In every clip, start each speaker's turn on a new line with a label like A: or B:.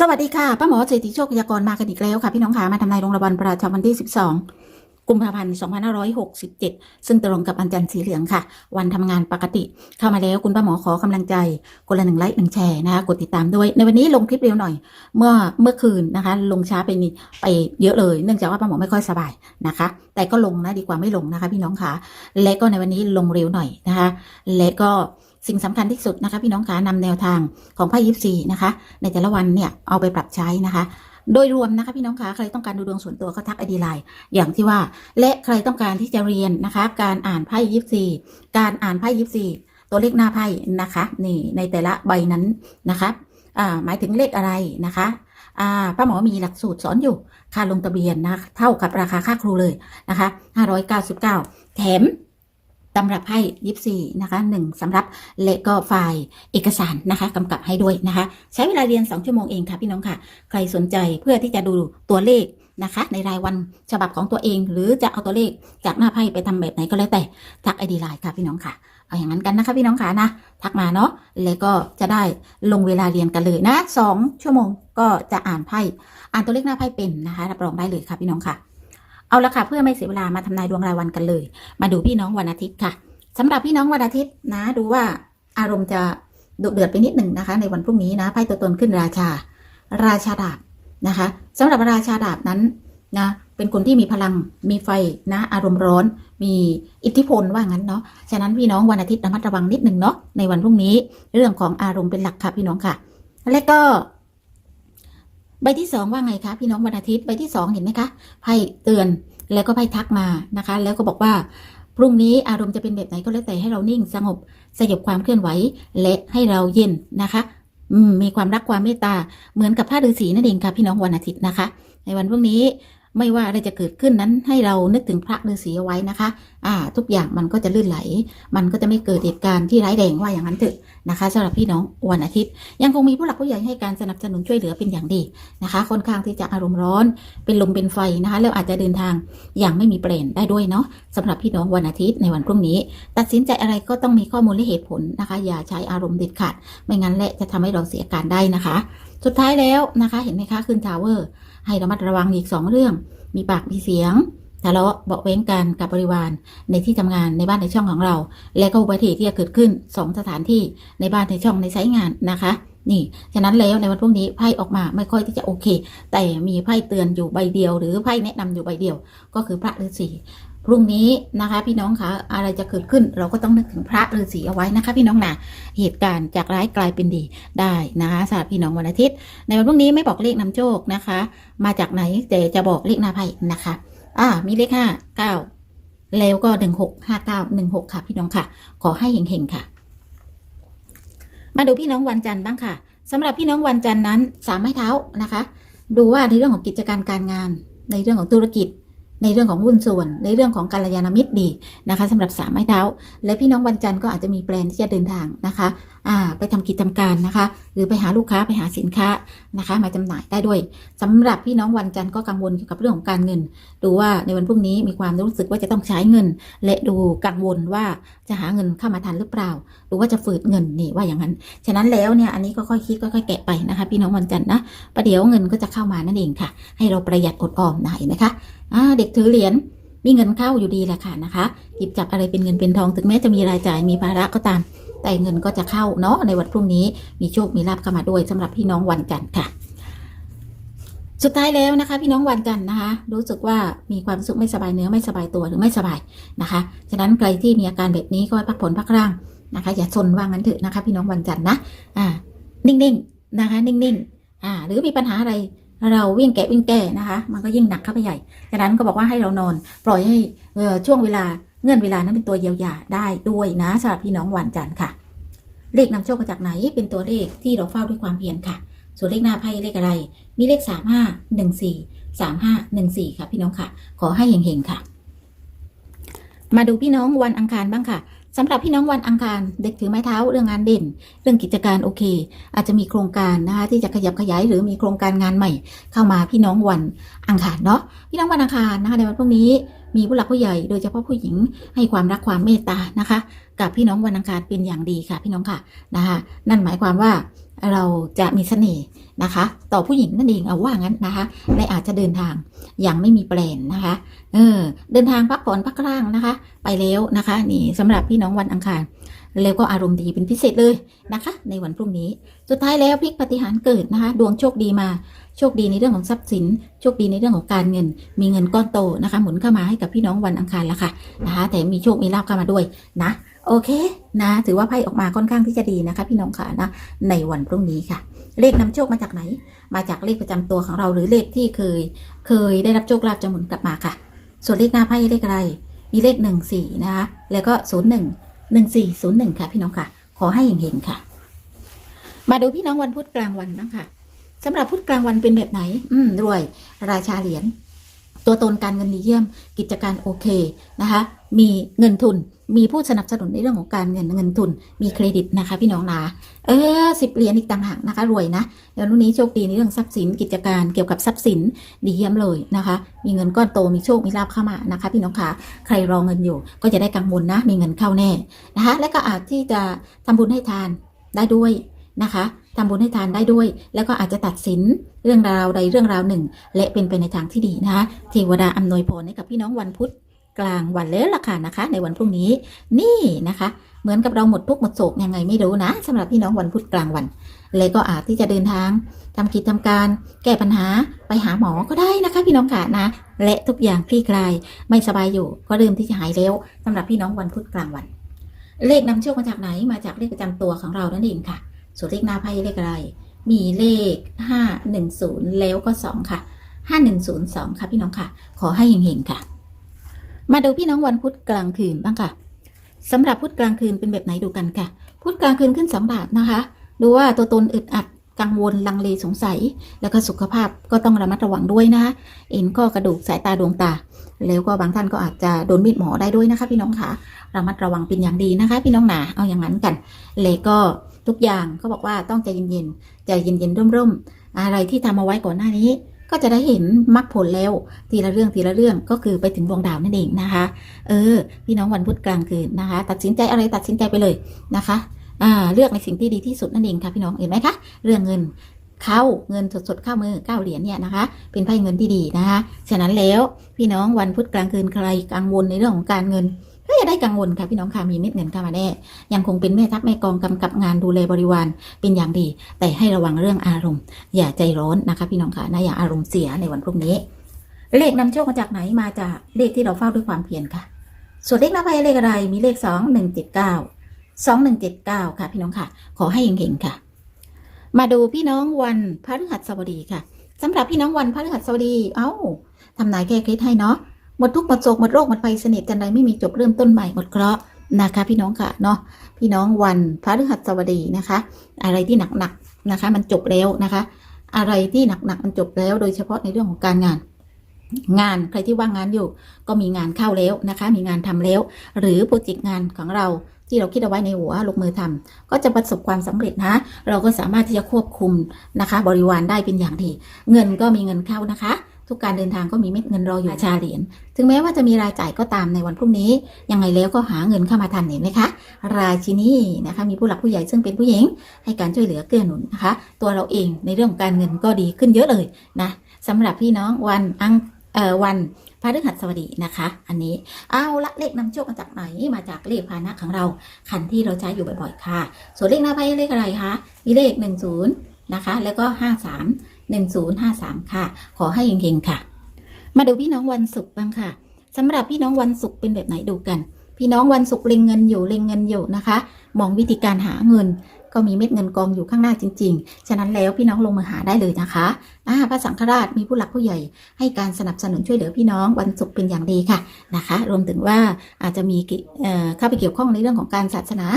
A: สวัสดีค่ะป้าหมอเศรษฐีโชคพยากรณ์มากันอีกแล้วค่ะ พี่น้องค่ะมาทำนายดวงระวันประจำวันที่ 12 กุมภาพันธ์ 2567 ซึ่งตรงกับวันจันทร์สีเหลืองค่ะ วันทำงานปกติ เข้ามาแล้วคุณป้าหมอขอกำลังใจคนละหนึ่งไลค์หนึ่งแชร์นะคะกดติดตามด้วย ในวันนี้ลงคลิปเร็วหน่อย เมื่อเมื่อคืนนะคะ ลงช้าไปนิดไปเยอะเลย เนื่องจากว่าป้าหมอไม่ค่อยสบายนะคะ แต่ก็ลงนะดีกว่าไม่ลงนะคะ พี่น้องค่ะและก็ในวันนี้ลงเร็วหน่อยนะคะ และก็ สิ่งสำคัญที่สุดนะคะ พี่น้องคะนำแนวทางของไพ่ยิปซีนะคะ ในแต่ละวันเนี่ยเอาไปปรับใช้นะคะ โดยรวมนะคะพี่น้องคะใครต้องการดูดวงส่วนตัวก็ทักไอดีไลน์อย่างที่ว่า และใครต้องการที่จะเรียนนะคะ การอ่านไพ่ยิปซีการอ่านไพ่ยิปซีตัวเลขหน้าไพ่นะคะนี่ในแต่ละใบนั้นนะคะอ่าหมายถึงเลขอะไรนะคะอ่าป้าหมอมีหลักสูตรสอนอยู่ ค่าลงทะเบียนนะ เท่ากับราคาค่าครูเลยนะคะ 599 แถม ตำรับไพ่ยิปซีนะคะหนึ่งสำหรับและก็ไฟล์เอกสารนะคะกำกับให้ด้วยนะคะ ใช้เวลาเรียน 2 ชั่วโมงเองค่ะพี่น้องค่ะ ใครสนใจเพื่อที่จะดูตัวเลขนะคะ ในรายวันฉบับของตัวเอง หรือจะเอาตัวเลขจากหน้าไพ่ไปทำแบบไหนก็แล้วแต่ทักไอดีไลน์ค่ะพี่น้องค่ะเอาอย่างนั้นกันนะคะพี่น้องค่ะนะทักมาเนาะแล้วก็จะได้ลงเวลาเรียนกันเลยนะสองชั่วโมงก็จะอ่านไพ่อ่านตัวเลขหน้าไพ่เป็นนะคะรับรองได้เลยค่ะพี่น้องค่ะ เอาละค่ะเพื่อไม่เสียเวลามาทำนายดวงรายวันกันเลย มาดูพี่น้องวันอาทิตย์ค่ะสำหรับพี่น้องวันอาทิตย์นะ ดูว่าอารมณ์จะดุเดือดไปนิดหนึ่งนะคะ ในวันพรุ่งนี้นะไพ่ตัวตนขึ้นราชา ราชาดาบนะคะสำหรับราชาดาบนั้นนะเป็นคนที่มีพลังมีไฟนะ อารมณ์ร้อน มีอิทธิพลว่างั้นเนาะฉะนั้นพี่น้องวันอาทิตย์ระมัดระวังนิดหนึ่งเนาะในวันพรุ่งนี้ เรื่องของอารมณ์เป็นหลักค่ะพี่น้องค่ะ และก็ ใบที่สองว่าไงคะพี่น้องวันอาทิตย์ใบที่สองเห็นไหมคะไพ่เตือนแล้วก็ไพ่ทักมานะคะ แล้วก็บอกว่าพรุ่งนี้อารมณ์จะเป็นแบบไหนก็แล้วแต่ให้เรานิ่งสงบสยบความเคลื่อนไหวและให้เราเย็นนะคะมมีความรักความเมตตาเหมือนกับพระฤาษีนั่นเองค่ะพี่น้องวันอาทิตย์นะคะ ในวันพรุ่งนี้ ไม่ว่าอะไรจะเกิดขึ้นนั้นให้เรานึกถึงพระฤาษีเอาไว้นะคะ อ่า ทุกอย่างมันก็จะลื่นไหล มันก็จะไม่เกิดเหตุการณ์ที่ร้ายแรงว่าอย่างนั้นเถอะนะคะสำหรับพี่น้องวันอาทิตย์ ยังคงมีผู้หลักผู้ใหญ่ให้การสนับสนุนช่วยเหลือเป็นอย่างดีนะคะ ค่อนข้างที่จะอารมณ์ร้อน เป็นลมเป็นไฟนะคะ แล้วอาจจะเดินทางอย่างไม่มีเปลี่ยนได้ด้วยเนาะสำหรับพี่น้องวันอาทิตย์ในวันพรุ่งนี้ ตัดสินใจอะไรก็ต้องมีข้อมูลและเหตุผลนะคะ อย่าใช้อารมณ์เด็ดขาด ไม่งั้นแหละจะทำให้เราเสียการได้นะคะ สุดท้ายแล้วนะคะ เห็นไหมคะขึ้นทาวเวอร์ ให้ระมัดระวังอีก2เรื่อง มีปากมีเสียงทะเลาะเบาะแว้งกันกับบริวารในที่ทำงานในบ้านในช่องของเรา และก็อุบัติเหตุที่จะเกิดขึ้น 2 สถานที่ในบ้านในช่องในไซต์งานนะคะ นี่ฉะนั้นแล้วในวันพรุ่งนี้ไพ่ออกมาไม่ค่อยที่จะโอเค แต่มีไพ่เตือนอยู่ใบเดียว หรือไพ่แนะนำอยู่ใบเดียว ก็คือพระฤาษี พรุ่งนี้นะคะพี่น้องคะอะไรจะเกิดขึ้น เราก็ต้องนึกถึงพระฤาษีเอาไว้นะคะ พี่น้องนะเหตุการณ์จากร้ายกลายเป็นดีได้นะคะสำหรับพี่น้องวันอาทิตย์ ในวันพรุ่งนี้ไม่บอกเลขนำโชคนะคะ มาจากไหนแต่จะบอกเลขหน้าไพ่นะคะ อ่ามีเลขห้าเก้าแล้วก็หนึ่งหกห้าเก้าหนึ่งหกค่ะ พี่น้องค่ะ ขอให้เฮงๆค่ะ มาดูพี่น้องวันจันทร์บ้างค่ะสำหรับพี่น้องวันจันทร์นั้นสามไม้เท้านะคะ ดูว่าในเรื่องของกิจการการงาน ในเรื่องของธุรกิจ ในเรื่องของหุ้นส่วน ในเรื่องของการยาณมิตรดีนะคะสำหรับสามไม้เท้า และพี่น้องวันจันทร์ก็อาจจะมีแปลนที่จะเดินทางนะคะ ไปทำกิจการนะคะ หรือไปหาลูกค้าไปหาสินค้านะคะ มาจำหน่ายได้ด้วยสำหรับพี่น้องวันจันทร์ก็กังวลเกี่ยวกับเรื่องของการเงิน ดูว่าในวันพรุ่งนี้มีความรู้สึกว่าจะต้องใช้เงิน และดูกังวลว่าจะหาเงินเข้ามาทันหรือเปล่า หรือว่าจะฝืดเงินนี่ว่าอย่างนั้น ฉะนั้นแล้วเนี่ยอันนี้ก็ค่อยคิดค่อยๆแกะไปนะคะ พี่น้องวันจันทร์นะประเดี๋ยวเงินก็จะเข้ามานั่นเองค่ะ ให้เราประหยัดอดออมหนะเห็นไหมคะเด็กถือเหรียญมีเงินเข้าอยู่ดีแหละค่ะนะคะ หยิบจับอะไรเป็นเงินเป็นทอง ถึงแม้จะมีรายจ่ายมีภาระก็ตาม แต่เงินก็จะเข้าเนาะในวันพรุ่งนี้มีโชคมีลาภเข้ามาด้วยสำหรับพี่น้องวันจันทร์ค่ะ สุดท้ายแล้วนะคะ พี่น้องวันจันทร์นะคะ รู้สึกว่ามีความสึกไม่สบายเนื้อไม่สบายตัวหรือไม่สบายนะคะฉะนั้นใครที่มีอาการแบบนี้ก็ให้พักผ่อนพักร่างนะคะ อย่าซนว่างั้นเถอะนะคะ พี่น้องวันจันทร์นะอ่านิ่งๆนะคะ นิ่งๆอ่า หรือมีปัญหาอะไรเราวิ่งแกะวิ่งแก้นะคะ มันก็ยิ่งหนักเข้าไปใหญ่ฉะนั้นก็บอกว่าให้เรานอน ปล่อยให้ช่วงเวลา เงื่อนเวลานั้นเป็นตัวเยียวยาได้ด้วยนะสำหรับพี่น้องวันจันทร์ค่ะ เลขนำโชคมาจากไหนเป็นตัวเลขที่เราเฝ้าด้วยความเพียรค่ะ ส่วนเลขหน้าไพ่เลขอะไร มีเลขสามห้าหนึ่งสี่สามห้าหนึ่งสี่ค่ะพี่น้องค่ะ ขอให้เฮงๆค่ะ มาดูพี่น้องวันอังคารบ้างค่ะสำหรับพี่น้องวันอังคารเด็กถือไม้เท้าเรื่องงานเด่น เรื่องกิจการโอเค อาจจะมีโครงการนะคะที่จะขยับขยายหรือมีโครงการงานใหม่ เข้ามาพี่น้องวันอังคารเนาะพี่น้องวันอังคารนะคะในวันพรุ่งนี้ มีผู้หลักผู้ใหญ่ โดยเฉพาะผู้หญิงให้ความรักความเมตตานะคะ กับพี่น้องวันอังคารเป็นอย่างดีค่ะพี่น้องค่ะนะคะนั่นหมายความว่าเราจะมีเสน่ห์นะคะ ต่อผู้หญิงนั่นเองเอาว่างั้นนะคะและอาจจะเดินทางอย่างไม่มีแปลนนะคะเออเดินทางพักผ่อนพักร่างนะคะ ไปแล้วนะคะนี่สำหรับพี่น้องวันอังคารแล้วก็อารมณ์ดีเป็นพิเศษเลยนะคะ ในวันพรุ่งนี้ สุดท้ายแล้วพลิกปฏิหารเกิดนะคะ ดวงโชคดีมา โชคดีในเรื่องของทรัพย์สิน โชคดีในเรื่องของการเงิน มีเงินก้อนโตนะคะ หมุนเข้ามาให้กับพี่น้องวันอังคารละค่ะนะคะ แต่มีโชค มีลาภเข้ามาด้วยนะ โอเคนะ ถือว่าไพ่ออกมาค่อนข้างที่จะดีนะคะ พี่น้องค่ะนะ ในวันพรุ่งนี้ค่ะ เลขนำโชคมาจากไหน มาจากเลขประจำตัวของเราหรือเลขที่เคย เคยได้รับโชคลาภจะหมุนกลับมาค่ะ ส่วนเลขหน้าไพ่เลขอะไร มีเลขหนึ่งสี่นะคะ แล้วก็ศูนย์หนึ่งหนึ่งสี่ศูนย์หนึ่งค่ะ พี่น้องค่ะ ขอให้เห็นๆค่ะ มาดูพี่น้องวันพุธกลางวันบ้างค่ะ สำหรับพุธกลางวันเป็นแบบไหน อืมรวย ราชาเหรียญตัวตนการเงินดีเยี่ยม กิจการโอเคนะคะ มีเงินทุน มีผู้สนับสนุนในเรื่องของการเงินเงินทุน มีเครดิตนะคะ พี่น้องนะเออสิบเหรียญอีกต่างหากนะคะ รวยนะเดี๋ยวรุ่นนี้โชคดีในเรื่องทรัพย์สิน กิจการเกี่ยวกับทรัพย์สินดีเยี่ยมเลยนะคะ มีเงินก้อนโตมีโชคมีลาภเข้ามานะคะ พี่น้องคะใครรอเงินอยู่ ก็จะได้กังวลนะ มีเงินเข้าแน่นะคะ และก็อาจที่จะทำบุญให้ทานได้ด้วยนะคะ ทำบุญให้ทานได้ด้วย แล้วก็อาจจะตัดสินเรื่องราวใดเรื่องราวหนึ่ง และเป็นไปในทางที่ดีนะคะเทวดาอำนวยพรให้กับพี่น้องวันพุธกลางวันแล้วล่ะค่ะนะคะ ในวันพรุ่งนี้นี่นะคะ เหมือนกับเราหมดทุกหมดโศกยังไงไม่รู้นะสำหรับพี่น้องวันพุธกลางวันและก็อาจที่จะเดินทางทำกิจทำการ แก้ปัญหาไปหาหมอก็ได้นะคะ พี่น้องค่ะนะ และทุกอย่างคลี่คลายไม่สบายอยู่ ก็เริ่มที่จะหายแล้วสำหรับพี่น้องวันพุธกลางวัน เลขนำโชคมาจากไหนมาจากเลขประจำตัวของเรานั่นเองค่ะ ส่วนเลขหน้าไพ่เลขอะไร มีเลข 510 แล้วก็ 2 ค่ะ 5102 ค่ะพี่น้องค่ะ ขอให้เฮงๆค่ะ มาดูพี่น้องวันพุธกลางคืนบ้างค่ะสำหรับพุธกลางคืนเป็นแบบไหนดูกันค่ะ พุธกลางคืนขึ้น2บาทนะคะ ดูว่าตัวตนอึดอัดกังวลลังเลสงสัย แล้วก็สุขภาพก็ต้องระมัดระวังด้วยนะคะเอ็นข้อกระดูกสายตาดวงตา แล้วก็บางท่านก็อาจจะโดนมีดหมอได้ด้วยนะคะ พี่น้องค่ะระมัดระวังเป็นอย่างดีนะคะ พี่น้องหนาเอาอย่างนั้นกันเลยก็ ทุกอย่างเขาบอกว่าต้องใจเย็นๆใจเย็นๆร่มๆอะไรที่ทำเอาไว้ก่อนหน้านี้ ก็จะได้เห็นมรรคผลแล้วทีละเรื่องทีละเรื่องก็คือไปถึงดวงดาวนั่นเองนะคะ เออ พี่น้องวันพุธกลางคืนนะคะ ตัดสินใจอะไรตัดสินใจไปเลยนะคะอ่าเลือกในสิ่งที่ดีที่สุดนั่นเองค่ะพี่น้องเห็นไหมคะเรื่องเงินเข้าเงินสดๆเข้ามือเก้าเหรียญเนี่ยนะคะ เป็นไพ่เงินที่ดีนะคะฉะนั้นแล้วพี่น้องวันพุธกลางคืนใครกังวลในเรื่องของการเงิน ก็อย่าได้กังวลค่ะพี่น้องค่ะมีเม็ดเงินเข้ามาแน่ยังคงเป็นแม่ทัพแม่กองกำกับงานดูแลบริวารเป็นอย่างดี แต่ให้ระวังเรื่องอารมณ์ อย่าใจร้อนนะคะ พี่น้องค่ะนะอย่าอารมณ์เสียในวันพรุ่งนี้ เลขนำโชคมาจากไหนมาจากเลขที่เราเฝ้าด้วยความเพียรค่ะ ส่วนเลขหน้าไพ่เลขอะไรมีเลขสองหนึ่งเจ็ดเก้าสองหนึ่งเจ็ดเก้าค่ะ พี่น้องค่ะ ขอให้เฮงๆค่ะ มาดูพี่น้องวันพฤหัสบดีค่ะสำหรับพี่น้องวันพฤหัสบดี เอ้าทำนายแก้เคล็ดให้เนาะ หมดทุกหมดโศกหมดโรคหมดภัยสนิทจันใดไม่มีจบเริ่มต้นใหม่หมดเคราะห์นะคะ พี่น้องค่ะเนาะพี่น้องวันพฤหัสบดีนะคะ อะไรที่หนักๆนะคะ มันจบแล้วนะคะ อะไรที่หนักๆมันจบแล้ว โดยเฉพาะในเรื่องของการงานงานใครที่ว่างงานอยู่ก็มีงานเข้าแล้วนะคะ มีงานทำแล้ว หรือโปรเจกต์งานของเราที่เราคิดเอาไว้ในหัวลงมือทำก็จะประสบความสำเร็จนะ เราก็สามารถที่จะควบคุมนะคะ บริวารได้เป็นอย่างดี เงินก็มีเงินเข้านะคะ ทุกการเดินทางก็มีเม็ดเงินรออยู่ชาเหรียญถึงแม้ว่าจะมีรายจ่ายก็ตามในวันพรุ่งนี้ ยังไงแล้วก็หาเงินเข้ามาทันเห็นไหมคะ ราชินีนะคะ มีผู้หลักผู้ใหญ่ซึ่งเป็นผู้หญิง ให้การช่วยเหลือเกื้อหนุนนะคะ ตัวเราเองในเรื่องของการเงินก็ดีขึ้นเยอะเลยนะสำหรับพี่น้องวันอังเอ่อวันพระฤหัสบดีนะคะ อันนี้เอาละเลขนำโชคมาจากไหนมาจากเลขพานะของเราคันที่เราใช้อยู่บ่อยๆค่ะ ส่วนเลขหน้าไพ่เลขอะไรคะมีเลขหนึ่งศูนย์นะคะ แล้วก็ห้าสามหนึ่งศูนย์ห้าสามค่ะ ขอให้เฮงๆค่ะ มาดูพี่น้องวันศุกร์บ้างค่ะสำหรับพี่น้องวันศุกร์เป็นแบบไหนดูกัน พี่น้องวันศุกร์เล็งเงินอยู่เล็งเงินอยู่นะคะ มองวิธีการหาเงิน ก็มีเม็ดเงินกองอยู่ข้างหน้าจริง ๆ ฉะนั้นแล้วพี่น้องลงมือหาได้เลยนะคะอาพระสังฆราชมีผู้หลักผู้ใหญ่ ให้การสนับสนุนช่วยเหลือพี่น้องวันศุกร์เป็นอย่างดีค่ะนะคะ รวมถึงว่าอาจจะมีเข้าไปเกี่ยวข้องในเรื่องของการศาสนา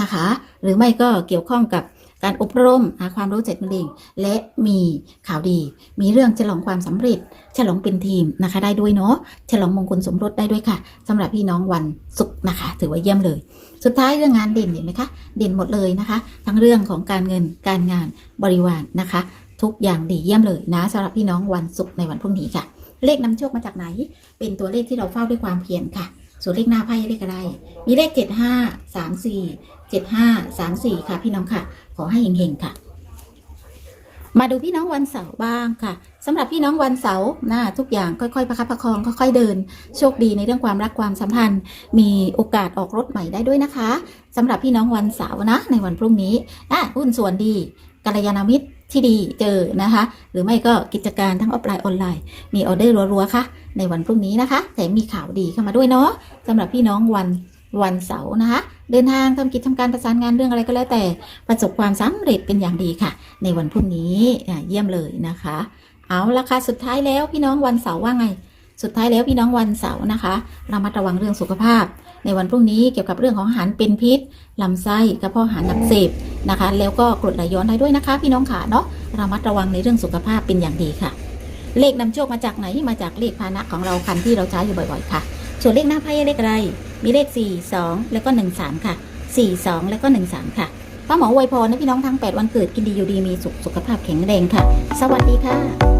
A: นะคะ หรือไม่ก็เกี่ยวข้องกับ การอบรมหาความรู้เจ็ดมะเร็งและมีข่าวดี มีเรื่องฉลองความสำเร็จ ฉลองเป็นทีมนะคะ ได้ด้วยเนาะฉลองมงคลสมรสได้ด้วยค่ะสำหรับพี่น้องวันศุกร์นะคะ ถือว่าเยี่ยมเลย สุดท้ายเรื่องงานเด่นเห็นไหมคะเด่นหมดเลยนะคะ ทั้งเรื่องของการเงินการงานบริวารนะคะ ทุกอย่างดีเยี่ยมเลยนะสำหรับพี่น้องวันศุกร์ในวันพรุ่งนี้ค่ะ เลขนำโชคมาจากไหน เป็นตัวเลขที่เราเฝ้าด้วยความเพียรค่ะ ส่วนเลขหน้าไพ่เลขอะไร มีเลขเจ็ดห้าสามสี่เจ็ดห้าสามสี่ค่ะ พี่น้องค่ะ ขอให้เฮงๆค่ะ มาดูพี่น้องวันเสาร์บ้างค่ะสำหรับพี่น้องวันเสาร์นะทุกอย่างค่อยๆประคับประคองค่อยๆเดิน โชคดีในเรื่องความรักความสัมพันธ์ มีโอกาสออกรถใหม่ได้ด้วยนะคะสำหรับพี่น้องวันเสาร์นะ ในวันพรุ่งนี้อะหุ้นส่วนดี กัลยาณมิตรที่ดีเจอนะคะ หรือไม่ก็กิจการทั้งออฟไลน์ออนไลน์ มีออเดอร์รัวๆค่ะ ในวันพรุ่งนี้นะคะ แต่มีข่าวดีเข้ามาด้วยเนาะสำหรับพี่น้องวันวันเสาร์นะคะ เดินทางทำกิจทำการประสานงานเรื่องอะไรก็แล้วแต่ประสบความสำเร็จเป็นอย่างดีค่ะ ในวันพรุ่งนี้เยี่ยมเลยนะคะ เอาละค่ะสุดท้ายแล้วพี่น้องวันเสาร์ว่าไง สุดท้ายแล้วพี่น้องวันเสาร์นะคะเรามาระวังเรื่องสุขภาพ ในวันพรุ่งนี้เกี่ยวกับเรื่องของอาหารเป็นพิษลำไส้กระเพาะอาหารหนักเสพ นะคะ แล้วก็กรดไหลย้อนได้ด้วยนะคะ พี่น้องขาเนาะเรามาระวังในเรื่องสุขภาพเป็นอย่างดีค่ะ เลขนำโชคมาจากไหนมาจากเลขพานะของเราคันที่เราใช้อยู่บ่อยๆค่ะ ส่วนเลขหน้าไพ่เลขอะไร มีเลข 4 2 แล้วก็ 1 3 ค่ะ 4 2 แล้วก็ 1 3 ค่ะป้าหมอไวยพรนะพี่น้องทั้ง 8 วันเกิดกินดีอยู่ดีมีสุขสุขภาพแข็งแรงค่ะ สวัสดีค่ะ